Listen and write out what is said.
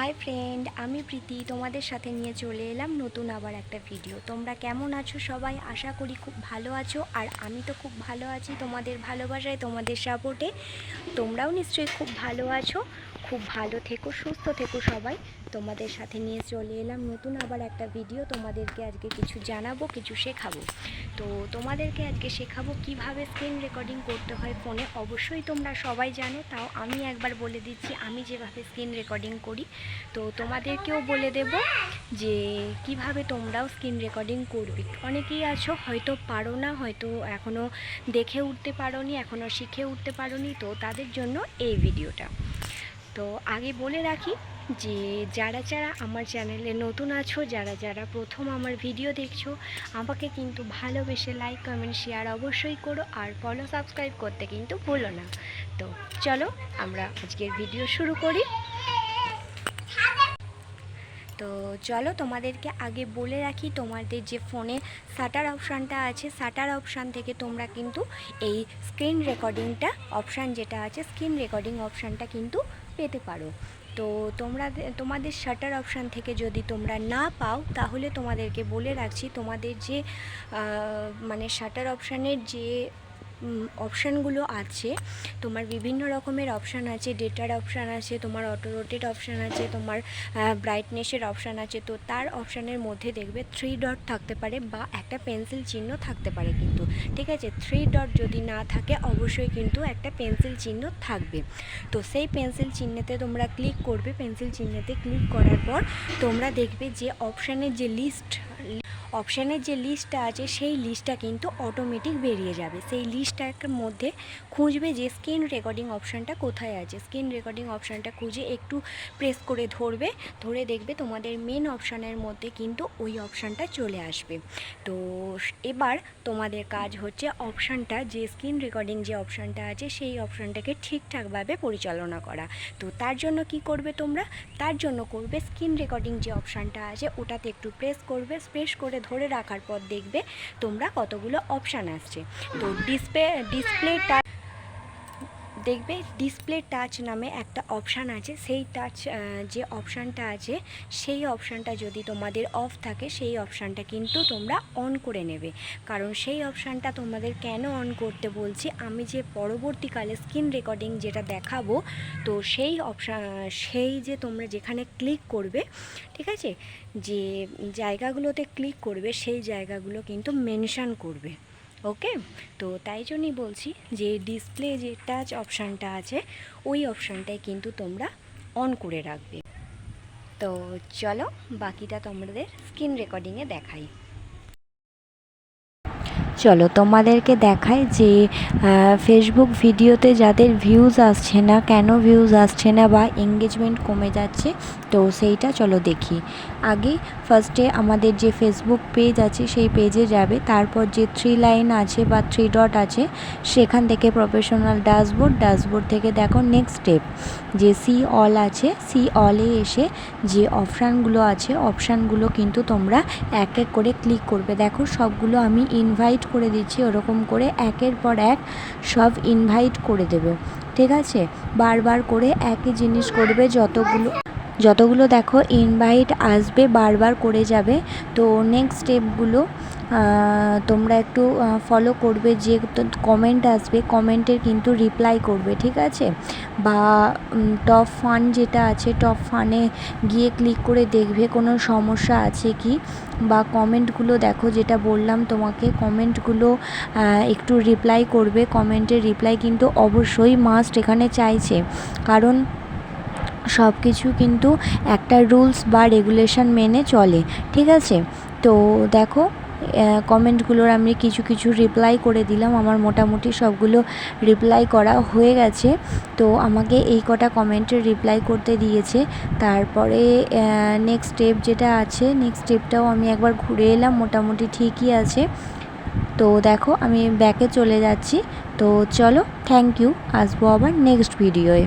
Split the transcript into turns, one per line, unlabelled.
Hi friend আমি প্রীতি, তোমাদের সাথে নিয়ে চলে এলাম নতুন আবার একটা ভিডিও তোমরা কেমন আছো সবাই? আশা করি খুব ভালো আছো। আর আমি তো খুব ভালো আছি তোমাদের ভালোবাসায়, তোমাদের সাপোর্টে তোমরাও নিশ্চয়ই খুব ভালো আছো। খুব ভালো থেকো, সুস্থ থেকো সবাই। তোমাদের সাথে নিয়ে চলে এলাম নতুন আবার একটা ভিডিও তোমাদেরকে আজকে কিছু জানাব, কিছু শেখাবো। তো তোমাদেরকে আজকে শেখাবো কীভাবে স্ক্রিন রেকর্ডিং করতে হয় ফোনে অবশ্যই তোমরা সবাই জানো, তাও আমি একবার বলে দিচ্ছি, আমি যেভাবে স্ক্রিন রেকর্ডিং করি। তো তোমাদেরকেও বলে দেব যে কীভাবে তোমরাও স্ক্রিন রেকর্ডিং করবে। অনেকেই আছো, হয়তো পারো না, হয়তো এখনও দেখে উঠতে পারোনি এখনও শিখে উঠতে পারোনি, তো তাদের জন্য এই ভিডিওটা তো আগে বলে রাখি যে যারা যারা আমার চ্যানেলে নতুন আছো, যারা যারা প্রথম আমার ভিডিও দেখছ, আমাকে কিন্তু ভালোবেসে লাইক কমেন্ট শেয়ার অবশ্যই করো আর ফলো সাবস্ক্রাইব করতে কিন্তু ভুলো না। তো চলো আমরা আজকের ভিডিও শুরু করি। তো চলো তোমাদেরকে আগে বলে রাখি, তোমাদের যে ফোনে শাটার অপশানটা আছে শাটার অপশান থেকে তোমরা কিন্তু এই স্ক্রিন রেকর্ডিংটা অপশান যেটা আছে স্ক্রিন রেকর্ডিং অপশানটা কিন্তু পেতে পারো। তো তোমরা তোমাদের শাটার অপশান থেকে যদি তোমরা না পাও, তাহলে তোমাদেরকে বলে রাখছি, তোমাদের যে মানে শাটার অপশানের যে অপশানগুলো আছে। তোমার বিভিন্ন রকমের অপশান আছে ডেটার অপশান আছে, তোমার অটো রোটেট অপশান আছে, তোমার ব্রাইটনেসের অপশান আছে। তো তার অপশানের মধ্যে দেখবে থ্রি ডট থাকতে পারে বা একটা পেন্সিল চিহ্ন থাকতে পারে কিন্তু। ঠিক আছে? থ্রি ডট যদি না থাকে, অবশ্যই কিন্তু একটা পেন্সিল চিহ্ন থাকবে। তো সেই পেন্সিল চিহ্নেতে তোমরা ক্লিক করবে। পেন্সিল চিহ্নেতে ক্লিক করার পর তোমরা দেখবে যে অপশানের যে লিস্ট অপশানের যে লিস্টটা আছে, সেই লিস্টটা কিন্তু অটোমেটিক বেরিয়ে যাবে। সেই লিস্টটার মধ্যে খুঁজবে যে স্ক্রিন রেকর্ডিং অপশানটা কোথায় আছে। স্ক্রিন রেকর্ডিং অপশানটা খুঁজে একটু প্রেস করে ধরবে, ধরে দেখবে তোমাদের মেন অপশানের মধ্যে কিন্তু ওই অপশানটা চলে আসবে। তো এবার তোমাদের কাজ হচ্ছে অপশানটা যে স্ক্রিন রেকর্ডিং যে অপশানটা আছে, সেই অপশানটাকে ঠিকঠাকভাবে পরিচালনা করা। তো তার জন্য কি করবে তোমরা? তার জন্য করবে স্ক্রিন রেকর্ডিং যে অপশানটা আছে, ওটাতে একটু প্রেস করবে প্রেস করে ধরে রাখার পর দেখবে তোমরা কতগুলো অপশান আসছে। তো ডিসপ্লে ডিসপ্লেটা দেখবে ডিসপ্লে টাচ নামে একটা অপশান আছে। সেই টাচ যে অপশানটা আছে, সেই অপশানটা যদি তোমাদের অফ থাকে, সেই অপশানটা কিন্তু তোমরা অন করে নেবে। কারণ সেই অপশানটা তোমাদের কেন অন করতে বলছি? আমি যে পরবর্তীকালে স্ক্রিন রেকর্ডিং যেটা দেখাবো, তো সেই অপশান সেই যে তোমরা যেখানে ক্লিক করবে, ঠিক আছে? যে জায়গাগুলোতে ক্লিক করবে, সেই জায়গাগুলো কিন্তু মেনশান করবে। ওকে? তো তাই জন্যই বলছি যে ডিসপ্লে যে টাচ অপশানটা আছে, ওই অপশানটাই কিন্তু তোমরা অন করে রাখবে। তো চলো বাকিটা তোমাদের স্ক্রিন রেকর্ডিংয়ে দেখাই। চলো তোমাদেরকে দেখাই যে ফেসবুক ভিডিওতে যাদের ভিউজ আসছে না, কেন ভিউজ আসছে না বা এঙ্গেজমেন্ট কমে যাচ্ছে, তো সেইটা চলো দেখি। আগে ফার্স্টে আমাদের যে ফেসবুক পেজ আছে, সেই পেজে যাবে। তারপর যে থ্রি লাইন আছে বা থ্রি ডট আছে, সেখান থেকে প্রফেশনাল ড্যাশবোর্ড ড্যাশবোর্ড থেকে দেখো নেক্সট স্টেপ যে সি অল আছে সি অলে এসে যে অপশানগুলো আছে অপশানগুলো কিন্তু তোমরা এক এক করে ক্লিক করবে। দেখো সবগুলো আমি ইনভাইট করে দিচ্ছি, ওরকম করে একের পর এক সব ইনভাইট করে দেবে। ঠিক আছে? বারবার করে একই জিনিস করবে যতগুলো যতগুলো দেখো ইনভাইট আসবে, বারবার করে যাবে, তো নেক্সট স্টেপগুলো তোমরা একটু ফলো করবে, যে কমেন্ট আসবে কমেন্টের কিন্তু রিপ্লাই করবে, ঠিক আছে? বা টপ ফান যেটা আছে টপ ফানে গিয়ে ক্লিক করে দেখবে কোনো সমস্যা আছে কি? বা কমেন্টগুলো দেখো, যেটা বললাম তোমাকে কমেন্টগুলো একটু রিপ্লাই করবে কমেন্টের রিপ্লাই কিন্তু অবশ্যই মাস্ট এখানে চাইছে। কারণ সব কিছু কিন্তু একটা রুলস বা রেগুলেশন মেনে চলে, ঠিক আছে? তো দেখো কমেন্টগুলোর আমি কিছু কিছু রিপ্লাই করে দিলাম। আমার মোটামুটি সবগুলো রিপ্লাই করা হয়ে গেছে। তো আমাকে এই কটা কমেন্টের রিপ্লাই করতে দিয়েছে। তারপরে নেক্সট স্টেপ যেটা আছে নেক্সট স্টেপটাও আমি একবার ঘুরে এলাম, মোটামুটি ঠিকই আছে। তো দেখো, আমি ব্যাকে চলে যাচ্ছি। তো চলো থ্যাংক ইউ আসব আবার নেক্সট ভিডিওয়ে